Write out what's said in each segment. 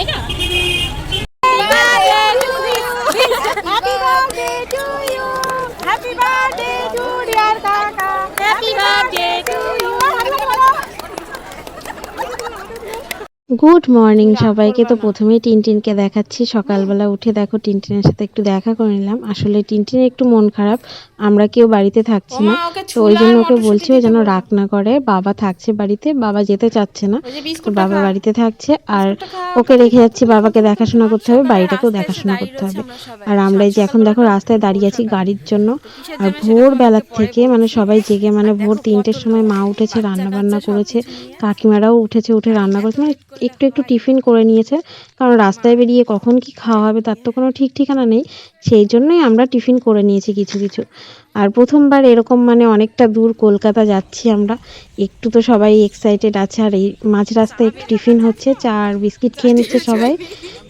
ঠিক আছে good morning সবাইকে তো প্রথমেই টিনটিনকে দেখাচ্ছি। সকালবেলা উঠে দেখো টিনটিনের সাথে একটু দেখা করে নিলাম। আসলে টিনটিনের একটু মন খারাপ আমরা কেউ বাড়িতে থাকছি না। তো ওই জন্য ওকে বলছি ও যেন রাগ না করে বাবা থাকছে বাড়িতে বাবা যেতে চাচ্ছে না। বাবা বাড়িতে থাকছে আর ওকে রেখে যাচ্ছি বাবাকে দেখাশোনা করতে হবে বাড়িটাকেও দেখাশোনা করতে হবে। আর আমরা এই যে এখন দেখো রাস্তায় দাঁড়িয়ে আছি গাড়ির জন্য আর ভোরবেলার থেকে মানে সবাই জেগে মানে ভোর তিনটের সময় মা উঠেছে রান্না বান্না করেছে কাকিমারাও উঠেছে উঠে রান্না করেছে মানে একটু একটু টিফিন করে নিয়েছে। কারণ রাস্তায় বেরিয়ে কখন কি খাওয়া হবে তার তো কোনো ঠিক ঠিকানা নেই। সেই জন্যই আমরা টিফিন করে নিয়েছি কিছু কিছু। আর প্রথমবার এরকম মানে অনেকটা দূর কলকাতা যাচ্ছি আমরা। একটু তো সবাই এক্সাইটেড আছে, আর এই মাঝ রাস্তায় একটু টিফিন হচ্ছে, চা আর বিস্কিট খেয়ে নিচ্ছে সবাই।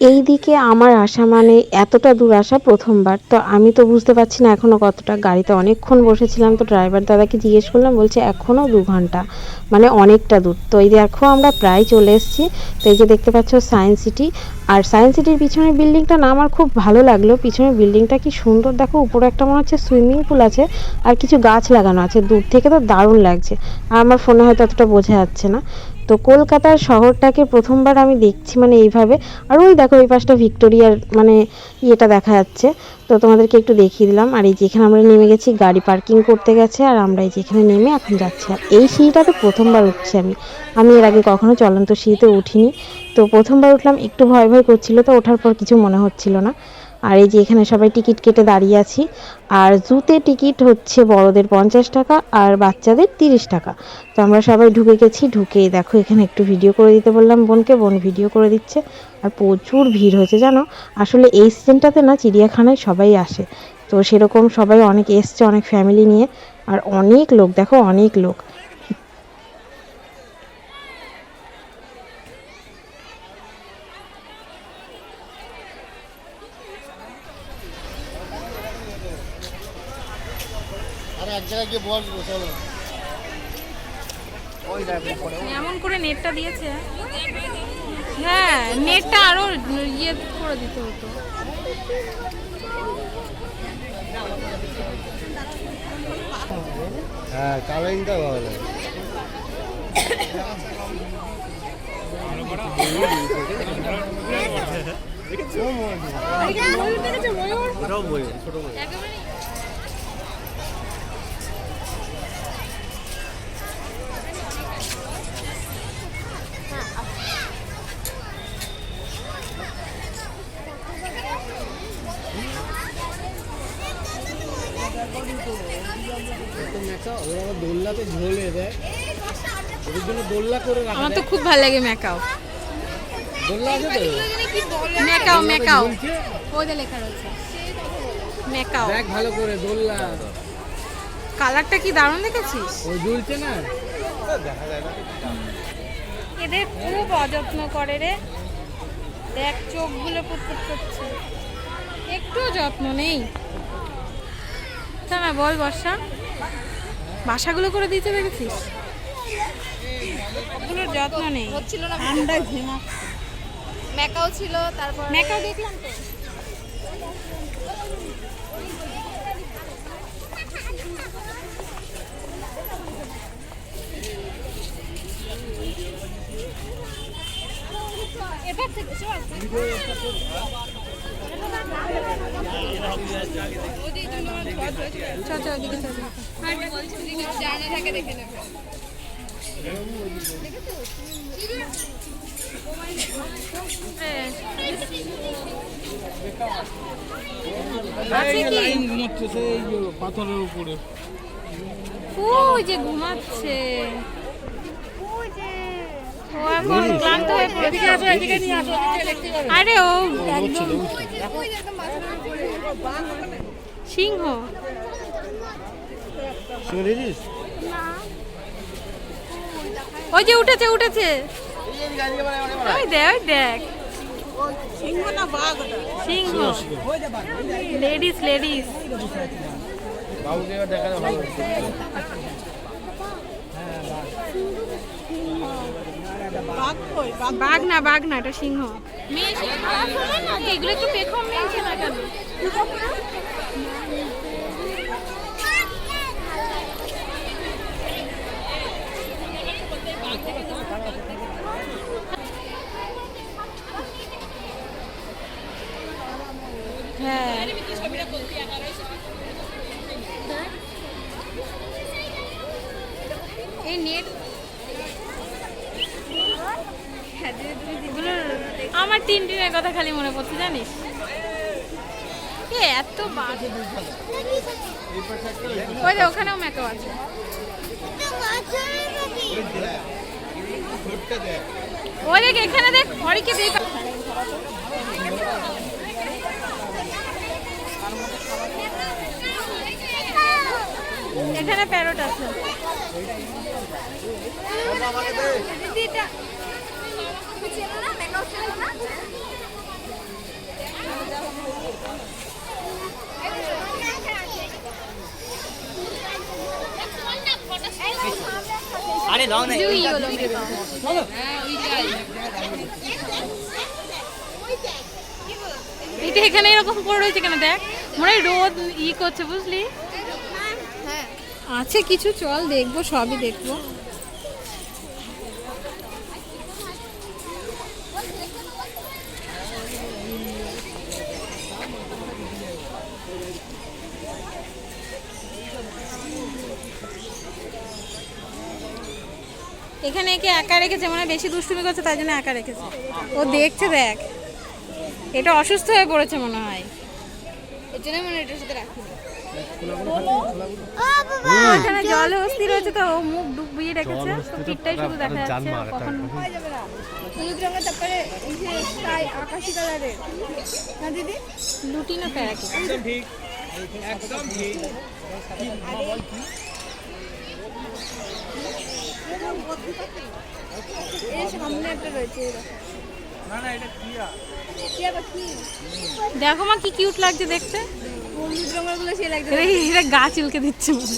এই দিকে আমার আসা মানে এতটা দূর আসা প্রথমবার, তো আমি তো বুঝতে পারছি না এখনও কতটা। গাড়িতে অনেকক্ষণ বসেছিলাম, তো ড্রাইভার দাদাকে জিজ্ঞেস করলাম, বলছে এখনও দু ঘণ্টা মানে অনেকটা দূর। তো এই দেখো আমরা প্রায় চলে এসেছি, তো এই যে দেখতে পাচ্ছ সায়েন্স সিটি আর সায়েন্স সিটির পিছনের বিল্ডিংটা না আমার খুব ভালো লাগল, পিছনের বিল্ডিংটা কি সুন্দর, দেখো উপরে একটা মনে হচ্ছে সুইমিং পুল আছে আর কিছু গাছ লাগানো আছে। দূর থেকে তো দারুণ লাগছে। আর আমার ফোনে হয়তো অতটা বোঝা যাচ্ছে না। তো কলকাতার শহরটাকে প্রথমবার আমি দেখছি মানে এইভাবে। আর ওই দেখো, এই পাশটা ভিক্টোরিয়ার মানে ইয়েটা দেখা যাচ্ছে। তো তোমাদেরকে একটু দেখিয়ে দিলাম। আর এই যেখানে আমরা নেমে গেছি, গাড়ি পার্কিং করতে গেছে। আর আমরা এই যেখানে নেমে এখন যাচ্ছি। আর এই সিঁড়িটাতে প্রথমবার উঠছি আমি। আমি এর আগে কখনো চলন্ত সিঁড়িতে উঠিনি। তো প্রথমবার উঠলাম, একটু ভয় ভয় করছিল তো, ওঠার পর কিছু মনে হচ্ছিল না। আর এই যে এখানে সবাই টিকিট কেটে দাঁড়িয়ে আছি। আর জুতে টিকিট হচ্ছে বড়দের পঞ্চাশ টাকা আর বাচ্চাদের তিরিশ টাকা। তো আমরা সবাই ঢুকে গেছি ঢুকে দেখো এখানে একটু ভিডিও করে দিতে বললাম বোনকে, বোন ভিডিও করে দিচ্ছে। আর প্রচুর ভিড় হয়েছে, জানো? আসলে এই সিজনটাতে না চিড়িয়াখানায় সবাই আসে। তো সেরকম সবাই অনেক এসছে, অনেক ফ্যামিলি নিয়ে। আর অনেক লোক, দেখো অনেক লোক আরে এক জায়গায় গিয়ে বসবো চলো এমন করে নেটটা দিয়েছে। হ্যাঁ নেটটা আরও ইয়ে করে দিতে হতো। হ্যাঁ কালারিংটা ভালো লাগে। ঝোলে ওদের জন্য দোল্লা করে রাখা আমার তো খুব ভালো লাগে ম্যাকাও। দোল্লা আছে তো? Macaw macaw. ওদের লেখা রয়েছে। ম্যাকাও। দেখ ভালো করে দোল্লা কালারটা কি দারুণ দেখেছিস? ওই ঝুলছে না? এদের খুব অযত্ন করে রে। দেখ চোখগুলো পুটপুট করছে। একটু যত্ন নেই। না বল বর্ষা। বাসাগুলো করে দিতে দেখেছিস ওগুলোর যত্ন নেই। হচ্ছিল না ঠান্ডায় ঝিমা। মেকাও ছিল তারপর মেকাও দেখলাম তো। এবার থেকে চল। চল চল ওদিকে চল। পাথরের উপরে। ওই যে ঘুমাচ্ছে। আরে ও একদম সিংহ শুনেছিস ওই যে উঠেছে উঠেছে। ওই দেখ ওই দেখ। সিংহ লেডিস লেডিস। বাবুকে দেখালে ভালো বাঘ না বাঘ না এটা সিংহ। মেয়ে এগুলো একটু পেখম মেয়েছে না কেন হ্যাঁ। এই নেট। আমার তিন দিনের কথা খালি মনে পড়ছে, জানিস? এত ওই ওখানেও মেকআপ আছে। ওই দেখ এখানে দেখ হরিকে দেখ এখানে প্যারট আছে। আরে দাও না। ব্লু ইয়েলো মেকআপ এটা এখানে এরকম পড়ে রয়েছে কেন? দেখ মনে হয় রোদ ই করছে বুঝলি? হ্যাঁ আছে কিছু চল দেখব সবই দেখব। এখানে একে একা রেখেছে মানে বেশি দুষ্টুমি করছে তাই জন্য একা রেখেছে। ও দেখছে দেখ। এটা অসুস্থ হয়ে পড়েছে মনে হয়। এর জন্য মনে এটার সাথে রাখি। এখানে জলে অস্থির হয়েছে তো ও মুখ ডুবিয়ে রেখেছে। তো পিঠটাই শুধু দেখা যাচ্ছে কখন। হলুদ রঙের তারপরে এই যে স্কাই আকাশি কালারের। না দিদি? লুটি না প্যারাকি একদম ঠিক। একদম ঠিক এই সামনে একটা রয়েছে এই দেখো। না না এটা কিয়া টিয়া পাখি। দেখো মা কি কিউট লাগছে দেখতে। হলুদ রঙেরগুলো সে লাগছে। এরা এরা গা চুলকে দিচ্ছে মনে।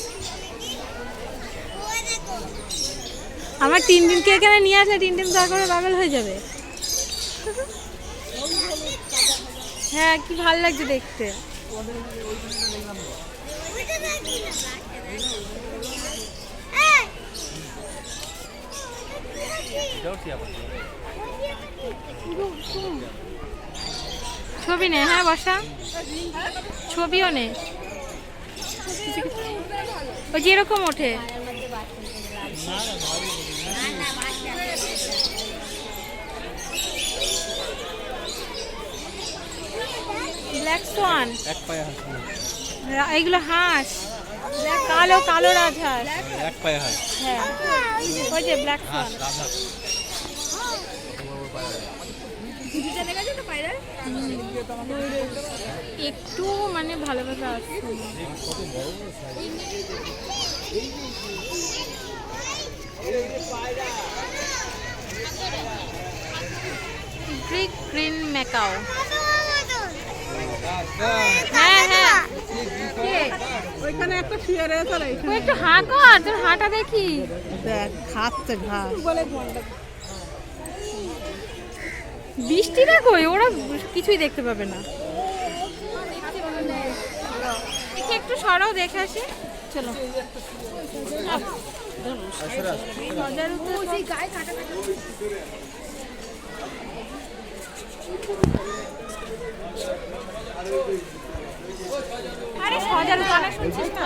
আমার তিন দিনকে এখানে নিয়ে আসলে তিন দিন তারপরে পাগল হয়ে যাবে। হ্যাঁ কি ভালো লাগছে দেখতে। ছবি নে হ্যাঁ বসা। ছবিও নে। ওই যেরকম ওঠে। ব্ল্যাক সোয়ান এইগুলো হাঁস। কালো কালো রাজহাঁস। এক পায়ে হাঁস। হ্যাঁ। ওই যে ব্ল্যাক সোয়ান রাধা দুটা দেখা যায় তো পায়রা একটু মানে ভালোভাবে আসছে না। Brick green macaw. হ্যাঁ হ্যাঁ। ওইখানে একটা শুয়ে রয়েছে একটু হাঁ কর তোর হাঁটা দেখি। দেখ খাচ্ছে ঘাস। বৃষ্টি দেখো ওরা কিছুই দেখতে পাবে না। একটু সরাও দেখে আসি। চলো। আরে সজার গানা শুনছিস না?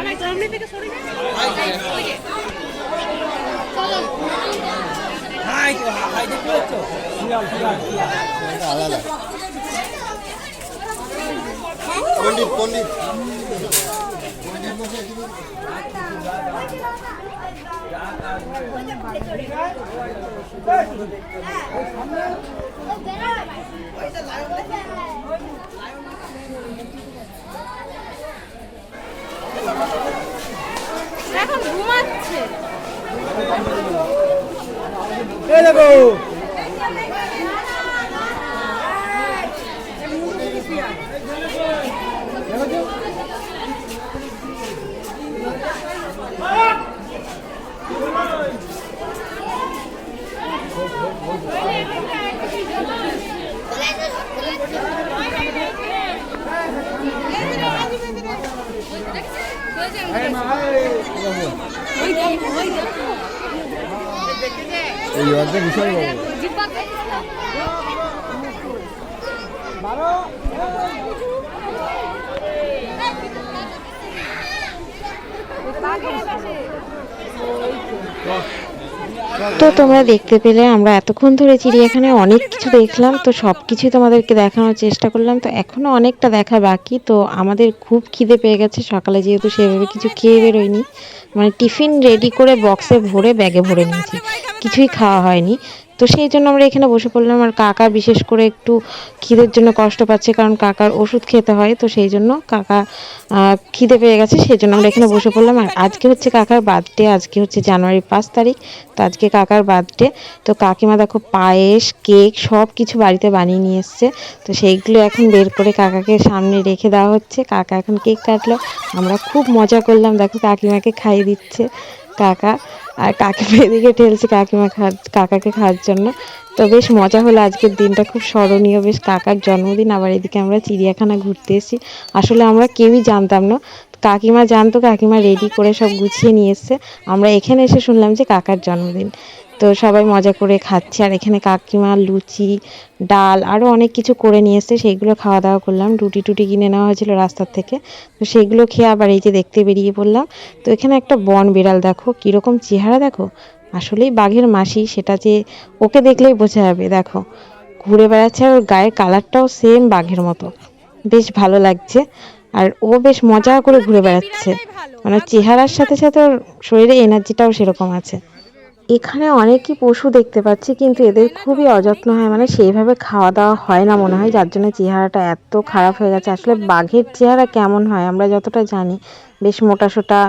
অনেক সামনে থেকে সরে যা ওই দেখতে পণ্ডিত পণ্ডিত এখন ঘুমাচ্ছে। এই দেখো Oi, oi, oi, oi. বিশাল বড় তো তোমরা দেখতে পেলে আমরা এতক্ষণ ধরে চিড়িয়াখানায় অনেক কিছু দেখলাম, তো সব কিছুই তোমাদেরকে দেখানোর চেষ্টা করলাম, তো এখনও অনেকটা দেখা বাকি, তো আমাদের খুব খিদে পেয়ে গেছে সকালে যেহেতু সেভাবে কিছু খেয়ে বেরোয়নি মানে টিফিন রেডি করে বক্সে ভরে ব্যাগে ভরে নিয়েছি। কিছুই খাওয়া হয়নি। তো সেই জন্য আমরা এখানে বসে পড়লাম। আর কাকা বিশেষ করে একটু খিদের জন্য কষ্ট পাচ্ছে, কারণ কাকার ওষুধ খেতে হয়, তো সেই জন্য কাকা খিদে পেয়ে গেছে, সেই জন্য আমরা এখানে বসে পড়লাম। আর আজকে হচ্ছে কাকার বার্থডে আজকে হচ্ছে জানুয়ারি পাঁচ তারিখ, তো আজকে কাকার বার্থডে তো কাকিমা দেখো পায়েস, কেক সব কিছু বাড়িতে বানিয়ে নিয়ে এসছে। তো সেইগুলো এখন বের করে কাকাকে সামনে রেখে দেওয়া হচ্ছে। কাকা এখন কেক কাটলো। আমরা খুব মজা করলাম। দেখো কাকিমাকে খাইয়ে দিচ্ছে। কাকা। আর কাকিমা এদিকে ঠেলছে কাকিমা খা, কাকাকে খাওয়ার জন্য। তো বেশ মজা হলো আজকের দিনটা, খুব স্মরণীয়। বেশ কাকার জন্মদিন, আবার এদিকে আমরা চিড়িয়াখানা ঘুরতে এসেছি। আসলে আমরা কেউই জানতাম না। কাকিমা জানতো, কাকিমা রেডি করে সব গুছিয়ে নিয়ে এসছে। আমরা এখানে এসে শুনলাম যে কাকার জন্মদিন। তো সবাই মজা করে খাচ্ছে। আর এখানে কাকিমা লুচি ডাল আরও অনেক কিছু করে নিয়ে এসছে। সেইগুলো খাওয়া দাওয়া করলাম। রুটি টুটি কিনে নেওয়া হয়েছিল রাস্তার থেকে। তো সেইগুলো খেয়ে আবার এই যে দেখতে বেরিয়ে পড়লাম। তো এখানে একটা বন বিড়াল দেখো কীরকম চেহারা দেখো। আসলেই বাঘের মাসি সেটা যে ওকে দেখলেই বোঝা যাবে। দেখো ঘুরে বেড়াচ্ছে আর ওর গায়ের কালারটাও সেম বাঘের মতো। বেশ ভালো লাগছে। আর ও বেশ মজা করে ঘুরে বেড়াচ্ছে। মানে চেহারার সাথে সাথে ওর শরীরে এনার্জিটাও সেরকম আছে। এখানে অনেকই পশু দেখতে পাচ্ছি, কিন্তু এদের খুবই অযত্ন হয়। মানে সেইভাবে খাওয়া দাওয়া হয় না মনে হয়, যার জন্য চেহারাটা এত খারাপ হয়ে গেছে। আসলে বাঘের চেহারা কেমন হয় আমরা যতটা জানি, বেশ মোটা সোটা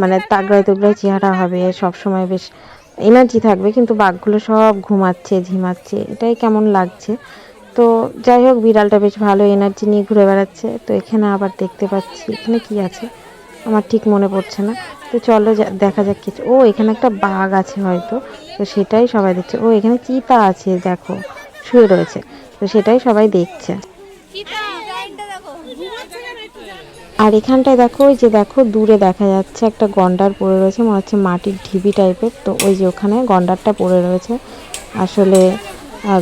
মানে তাগড়ায় তুগড়ায় চেহারা হবে সব সময় বেশ এনার্জি থাকবে, কিন্তু বাঘগুলো সব ঘুমাচ্ছে, ঝিমাচ্ছে, এটাই কেমন লাগছে। তো যাই হোক, বিড়ালটা বেশ ভালো এনার্জি নিয়ে ঘুরে বেড়াচ্ছে। তো এখানে আবার দেখতে পাচ্ছি, এখানে কি আছে? আমার ঠিক মনে পড়ছে না। তো চলো দেখা যাক কিছু। ও, এখানে একটা বাঘ আছে হয়তো। তো সেটাই সবাই দেখছে। ও, এখানে চিতা আছে, দেখো। শুয়ে রয়েছে। তো সেটাই সবাই দেখছে। আর এখানটায় দেখো, ওই যে দেখো, দূরে দেখা যাচ্ছে একটা গন্ডার পড়ে রয়েছে। মনে হচ্ছে মাটির ঢিবি টাইপের। তো ওই যে ওখানে গন্ডারটা পড়ে রয়েছে। আসলে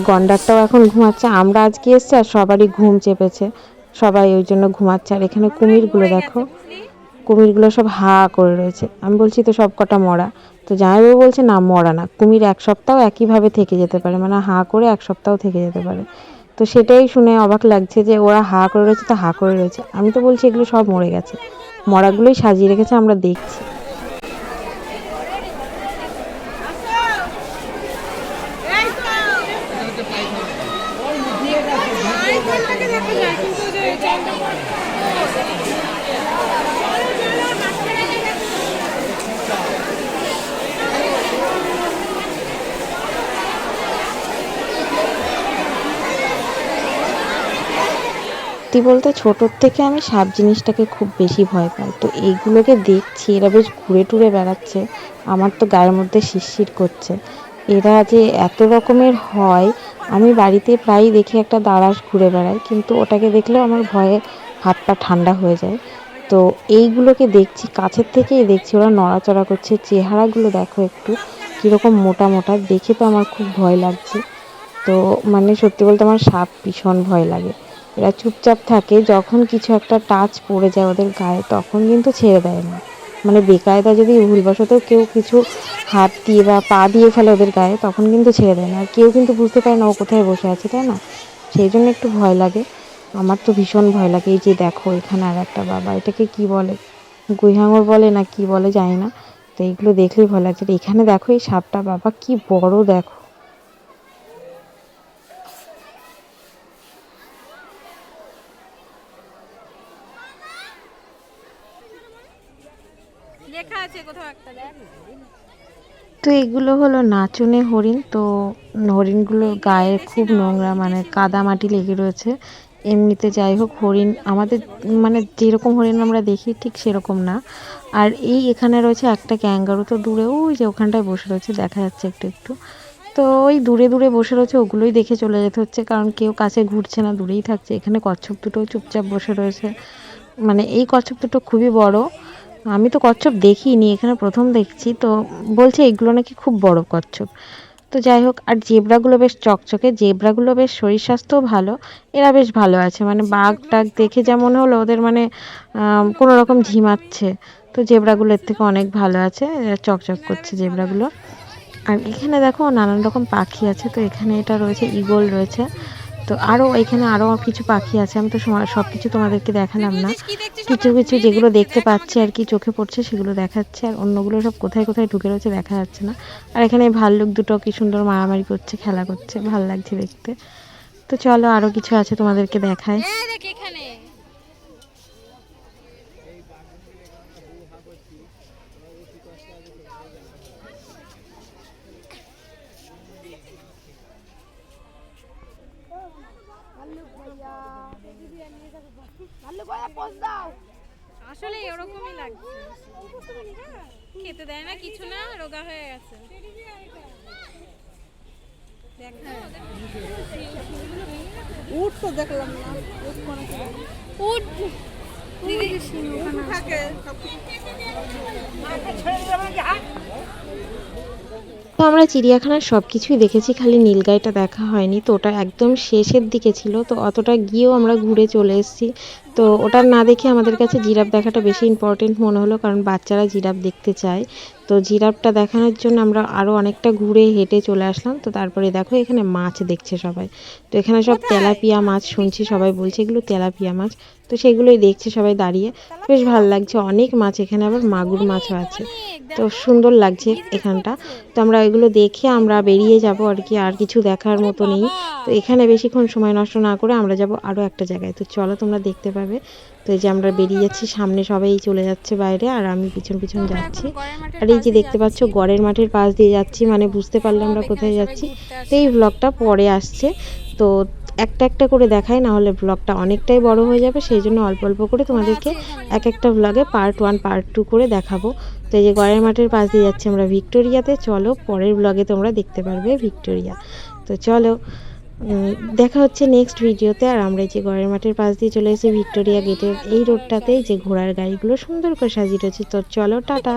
গন্ডারটাও এখন ঘুমাচ্ছে। আমরা আজকে এসছি আর সবারই ঘুম চেপেছে। সবাই ওই জন্য ঘুমাচ্ছে। আর এখানে কুমিরগুলো দেখো। কুমিরগুলো সব হা করে রয়েছে। আমি বলছি, তো সব কটা মরা? তো জামাইবাবু বলছে, না, মরা না। কুমির এক সপ্তাহ একইভাবে থেকে যেতে পারে। মানে হা করে এক সপ্তাহ থেকে যেতে পারে। তো সেটাই শুনে অবাক লাগছে যে ওরা হা করে রয়েছে তো হা করে রয়েছে। আমি তো বলছি, এগুলো সব মরে গেছে। মরাগুলোই সাজিয়ে রেখেছে, আমরা দেখছি। সত্যি বলতে ছোটোর থেকে আমি সাপ জিনিসটাকে খুব বেশি ভয় পাই। তো এইগুলোকে দেখছি, এরা বেশ ঘুরে টুরে বেড়াচ্ছে, আমার তো গায়ের মধ্যে শিরশির করছে। এরা যে এত রকমের হয়, আমি বাড়িতে প্রায়ই দেখি একটা দাঁড়াস ঘুরে বেড়ায়, কিন্তু ওটাকে দেখলেও আমার ভয়ে হাত পা ঠান্ডা হয়ে যায়। তো এইগুলোকে দেখছি, কাছের থেকেই দেখছি, ওরা নড়াচড়া করছে, চেহারাগুলো দেখো একটু, কীরকম মোটা মোটা, দেখে তো আমার খুব ভয় লাগছে। তো মানে সত্যি বলতে আমার সাপ ভীষণ ভয় লাগে। এরা চুপচাপ থাকে, যখন কিছু একটা টাচ পড়ে যায় ওদের গায়ে, তখন কিন্তু ছেড়ে দেয় না। মানে বেকায়দা যদি ভুলবশত কেউ কিছু হাত দিয়ে বা পা দিয়ে ফেলে ওদের গায়ে, তখন কিন্তু ছেড়ে দেয় না। আর কেউ কিন্তু বুঝতে পারে না ও কোথায় বসে আছে, তাই না? সেই জন্য একটু ভয় লাগে। আমার তো ভীষণ ভয় লাগে। এই যে দেখো এখানে আর একটা বাবা এটাকে কি বলে? গুইহাঙর বলে না কি বলে জানি না। তো এইগুলো দেখলেই ভয় লাগছে। এখানে দেখো এই সাপটা বাবা কি বড় দেখো। লেখা আছে কোথাও একটা দেখ। তো এগুলো হলো নাচুনে হরিণ। তো হরিণগুলোর গায়ে খুব নোংরা মানে কাদা মাটি লেগে রয়েছে। এমনিতে যাই হোক, হরিণ আমাদের মানে যেরকম হরিণ আমরা দেখি, ঠিক সেরকম না। আর এই এখানে রয়েছে একটা ক্যাঙ্গারু, তো দূরে ওই যে ওখানটায় বসে রয়েছে, দেখা যাচ্ছে একটু একটু। তো ওই দূরে দূরে বসে রয়েছে, ওগুলোই দেখে চলে যেতে হচ্ছে, কারণ কেউ কাছে ঘুরছে না, দূরেই থাকছে। এখানে কচ্ছপ দুটো চুপচাপ বসে রয়েছে। মানে এই কচ্ছপ দুটো খুবই বড়। আমি তো কচ্ছপ দেখিনি, এখানে প্রথম দেখছি, তো বলছে এগুলো নাকি খুব বড় কচ্ছপ। তো যাই হোক আর জেব্রাগুলো বেশ চকচকে জেব্রাগুলো বেশ শরীর স্বাস্থ্যও ভালো এরা বেশ ভালো আছে মানে বাঘ টাঘ দেখে যেমন হলো ওদের মানে কোনো রকম ঝিমাচ্ছে। তো জেব্রাগুলো এর থেকে অনেক ভালো আছে এরা চকচক করছে জেব্রাগুলো। আর এখানে দেখো নানান রকম পাখি আছে তো এখানে এটা রয়েছে ইগল রয়েছে। তো আরও এখানে আরও কিছু পাখি আছে আমি তো সব কিছু তোমাদেরকে দেখালাম না। কিছু কিছু যেগুলো দেখতে পাচ্ছি আর কি চোখে পড়ছে সেগুলো দেখাচ্ছে আর অন্যগুলো সব কোথায় কোথায় ঢুকে রয়েছে দেখা যাচ্ছে না। আর এখানে ভাল্লুক দুটো কি সুন্দর মারামারি করছে খেলা করছে ভালো লাগছে দেখতে। তো চলো আরও কিছু আছে তোমাদেরকে দেখায় এই দেখ এখানে আসলে এরকমই লাগছে। খেতে দেয় না কিছু না রোগা হয়ে গেছে। দেখ উঠ তো দেখলাম না উঠ থাকে তো আমরা চিড়িয়াখানার সব কিছুই দেখেছি, খালি নীলগাইটা দেখা হয়নি। তো ওটা একদম শেষের দিকে ছিল, তো অতটা গিয়েও আমরা ঘুরে চলে এসেছি। তো ওটা না দেখে আমাদের কাছে জিরাফ দেখাটা বেশি ইম্পর্টেন্ট মনে হলো, কারণ বাচ্চারা জিরাফ দেখতে চায়। তো জিরাফটা দেখানোর জন্য আমরা আরও অনেকটা ঘুরে হেঁটে চলে আসলাম। তো তারপরে দেখো এখানে মাছ দেখছে সবাই। তো এখানে সব তেলাপিয়া মাছ শুনছি সবাই বলছে এগুলো তেলাপিয়া মাছ। তো সেগুলোই দেখছে সবাই দাঁড়িয়ে। বেশ ভালো লাগছে অনেক মাছ এখানে আবার মাগুর মাছও আছে। তো সুন্দর লাগছে এখানটা। তো আমরা এগুলো দেখে আমরা বেরিয়ে যাব আর কি আর কিছু দেখার মতো নেই। তো এখানে বেশিক্ষণ সময় নষ্ট না করে আমরা যাব আরও একটা জায়গায়। তো চলো তোমরা দেখতে পাবে। তো এই যে আমরা বেরিয়ে যাচ্ছি সামনে সবাই চলে যাচ্ছে বাইরে আর আমি পিছন পিছন যাচ্ছি। আর এই যে দেখতে পাচ্ছ গড়ের মাঠের পাশ দিয়ে যাচ্ছি মানে বুঝতে পারলে আমরা কোথায় যাচ্ছি। তো এই ব্লগটা পরে আসছে। তো একটা একটা করে দেখাই না হলে ব্লগটা অনেকটাই বড় হয়ে যাবে। সেই জন্য অল্প অল্প করে তোমাদেরকে এক একটা ব্লগে পার্ট ওয়ান পার্ট টু করে দেখাবো। তো এই যে গড়ের মাঠের পাশ দিয়ে যাচ্ছি আমরা ভিক্টোরিয়াতে। চলো পরের ব্লগে তোমরা দেখতে পারবে ভিক্টোরিয়া। তো চলো। দেখা হচ্ছে নেক্সট ভিডিওতে আর আমরা যে গড়ের মাঠের পাশ দিয়ে চলে এসেছি ভিক্টোরিয়া গেটের এই রোডটাতেই যে ঘোড়ার গাড়িগুলো সুন্দর করে সাজিয়ে রয়েছে। তো চলো, টাটা!